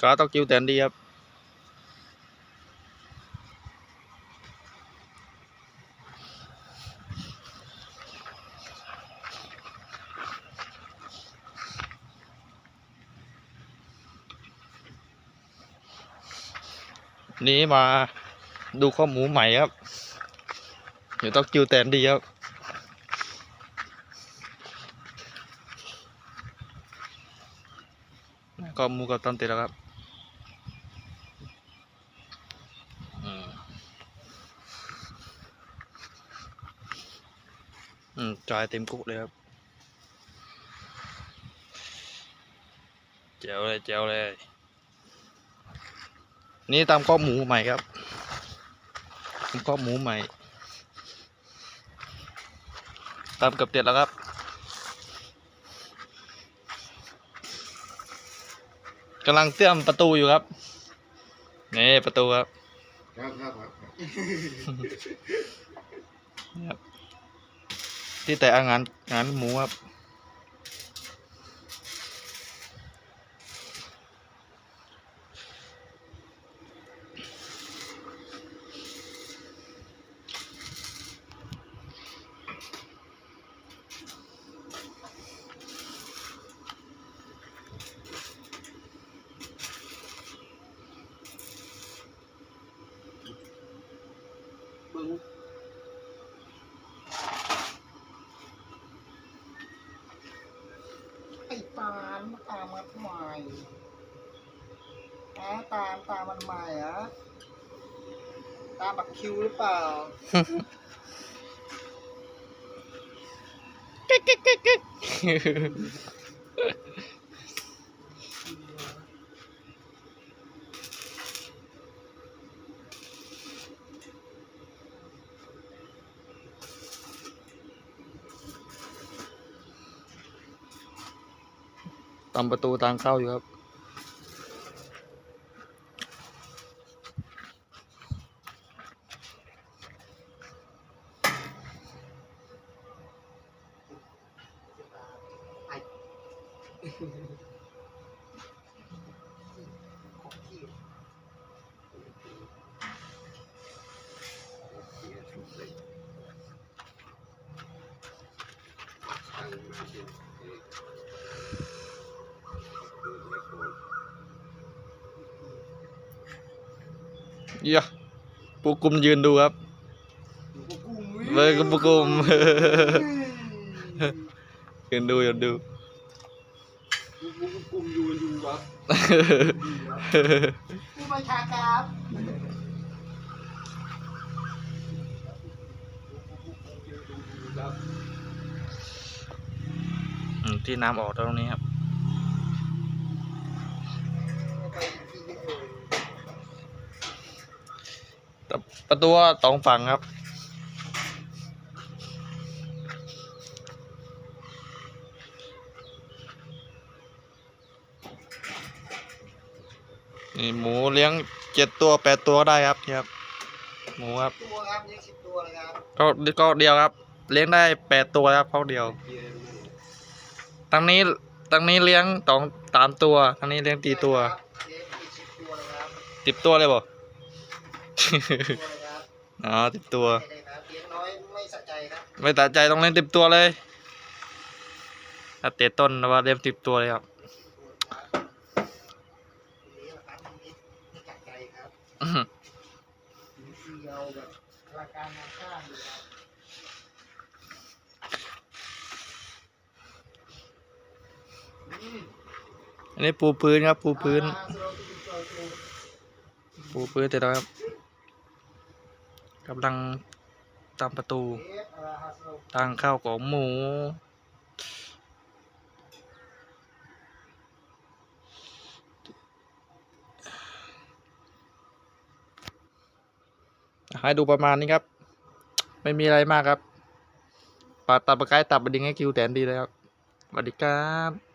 ก็ต้องคิวแตนดีครับนี้มาดูข้อหมูใหม่ครับ เดี๋ยวต้องคิวแตนดีครับก็หมูกับตันติดแล้วครับ อืมจอยเต็มคุกเลยครับเจ๋วเลยเจ๋วเลย นี่ตามข้อหมูใหม่ครับตามข้อหมูใหม่ ตามเกับเต็ดแล้วครับกำลังเตรียมประตูอยู่ครับ นี่ประตูครับ ครับครับครับนี่ครับ ที่แต่อางานงานหมูครับ ตาลมาตามมาทำไมอะตามตามมันใหม่อะตามบักคิวหรือเปล่าตามประตูทางเข้าอยู่ครับ เยี่ยปูกุมยืนดูครับเว้ยปูกุมยืนดูยืนดูกลุ่มอยู่อยู่ครับผู้บัญชาการอืมที่น้ำออกตรงนี้ครับ ประตูสองฝั่งครับ นี่หมูเลี้ยงเจ็ดตัวแปดตัวได้ครับนี่ครับ หมูครับตัวครับยี่สิบตัวเลยครับก็ก็เดียวครับ เลี้ยงได้แปดตัวครับเขาเดียวตั้งนี้ตั้งนี้เลี้ยงสองสามตัวตั้งนี้เลี้ยงตีตัวเลี้ยงยี่สิบตัวเลยครับติ บตัวเลยบ่ตัวเลยครับอ๋อติบตัวใช่เลยครับเลี้ยงน้อยไม่สะใจครับไม่ตัดใจต้องเล่นติบตัวเลยถ้าเตะต้นว่าเล่นติบตัวเลยครับ เลี้ยงครับไม่จัดใจครับอื้อหือเดียวแบบราการงานสร้างอยู่ครับอันนี้ปูพื้นครับ ปูพื้น อ่าสโลว์ที่เป็นตัวตัวปูพื้นเสร็จแล้วครับ กำลังตามประตู ทางเข้าของหมู ให้ดูประมาณนี้ครับ ไม่มีอะไรมากครับปาตับปะไกายตับบดิงให้คิวแตนดีเลยครับสวัสดีครับ